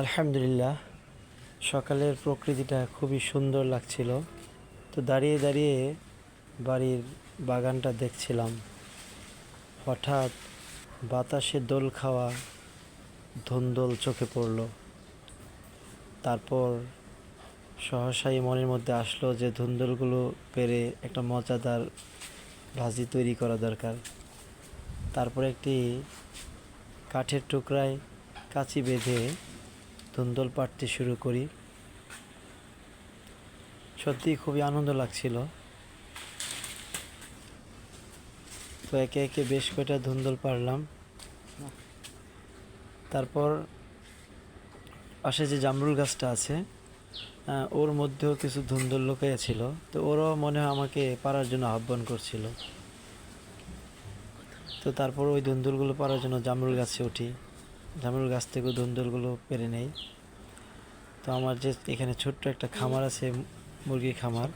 আলহামদুলিল্লাহ, সকালের প্রকৃতিটা খুবই সুন্দর লাগছিল। তো দাঁড়িয়ে দাঁড়িয়ে বাড়ির বাগানটা দেখছিলাম। হঠাৎ বাতাসে দোল খাওয়া ধুন্দোল চোখে পড়ল। তারপর সহসাই মনের মধ্যে আসলো যে ধুন্দুলগুলো পেরে একটা মজাদার ভাজি তৈরি করা দরকার। তারপর একটি কাঠের টুকরায় কাঁচি বেঁধে ধুন্দল পাড়তে শুরু করি। সত্যি খুবই আনন্দ লাগছিল। তো একে একে বেশ কয়টা ধুন্দল পারলাম তারপর পাশে যে জামরুল গাছটা আছে ওর মধ্যেও কিছু ধুন্দল লুকিয়ে ছিল। তো ওরাও মনে হয় আমাকে পারার জন্য আহ্বান করছিল। তো তারপর ওই ধুন্দুলগুলো পারার জন্য জামরুল গাছে উঠি। জামরুল গাছ থেকেও ধুন্দুলগুলো পেরে নেই। তো আমার যে এখানে ছোট্ট একটা খামার আছে মুরগির খামার।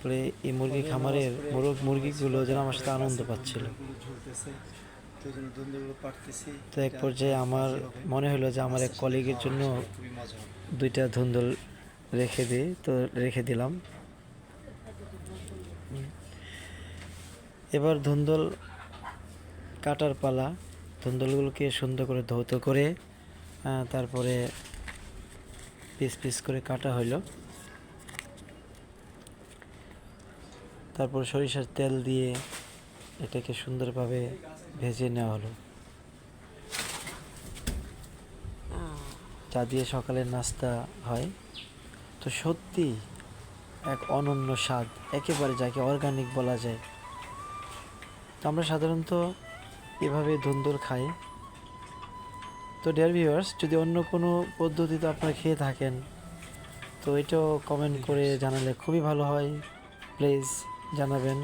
পরে এই মুরগি খামারের মুরগ মুরগিগুলো যেন আমার সাথে আনন্দ পাচ্ছিল। তো এক পর্যায়ে আমার মনে হলো যে আমার এক কলিগের জন্য দুইটা ধুন্দল রেখে দিই তো রেখে দিলাম। এবার ধুন্দল কাটার পালা। ধুন্দলগুলোকে সুন্দর করে ধৌত করে তারপরে পিস পিস করে কাটা হইল। তারপর সরিষার তেল দিয়ে এটাকে সুন্দরভাবে ভেজে নেওয়া হলো। চা দিয়ে সকালের নাস্তা হয়। তো সত্যি এক অনন্য স্বাদ, একেবারে যাকে অর্গানিক বলা যায়। তো আমরা সাধারণত এভাবে ধুন্দুল খাই তো ডিয়ার ভিউয়ার্স যদি অন্য কোনো পদ্ধতিতে আপনারা খেয়ে থাকেন তো এটাও কমেন্ট করে জানালে খুবই ভালো হয়। প্লিজ জানাবেন।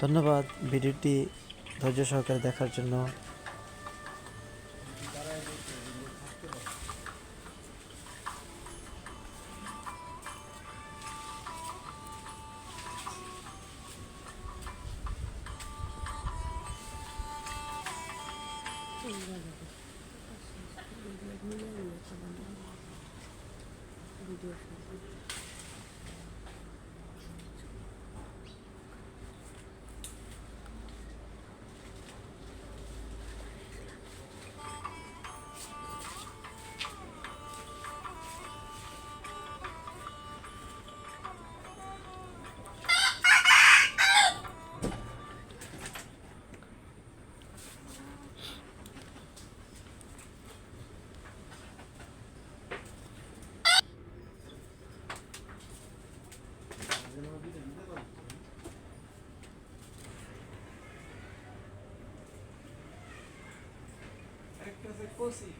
ধন্যবাদ ভিডিওটি ধৈর্য সহকারে দেখার জন্য। একটা আছে কষি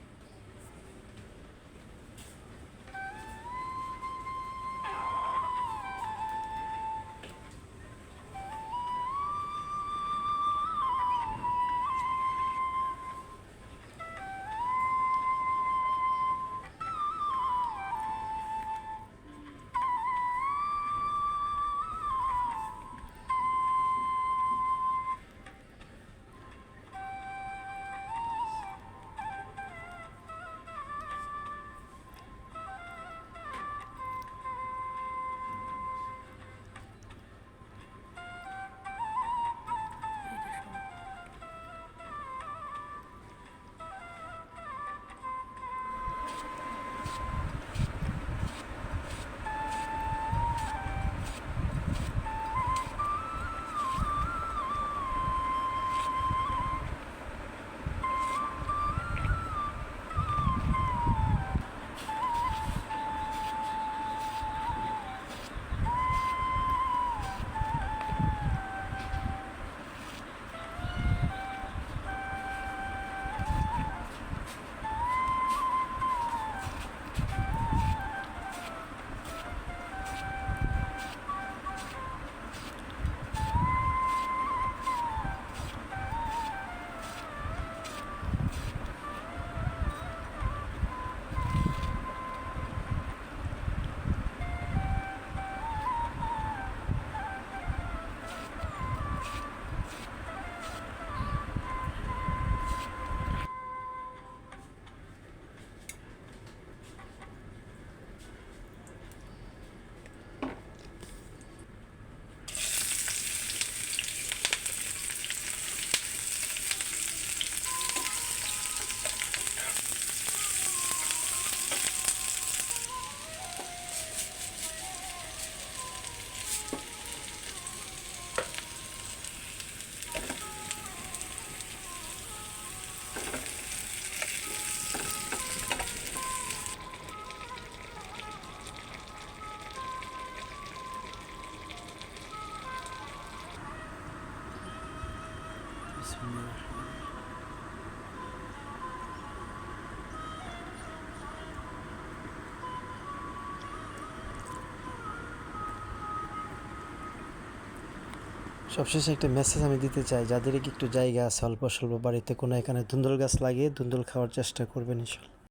সবশেষে একটা মেসেজ আমি দিতে চাই। যাদের একটু জায়গা আছে, অল্প স্বল্প বাড়িতে কোনো এখানে ধুন্দুল গাছ লাগিয়ে ধুন্দুল খাওয়ার চেষ্টা করবেন, ইনশাল্লাহ।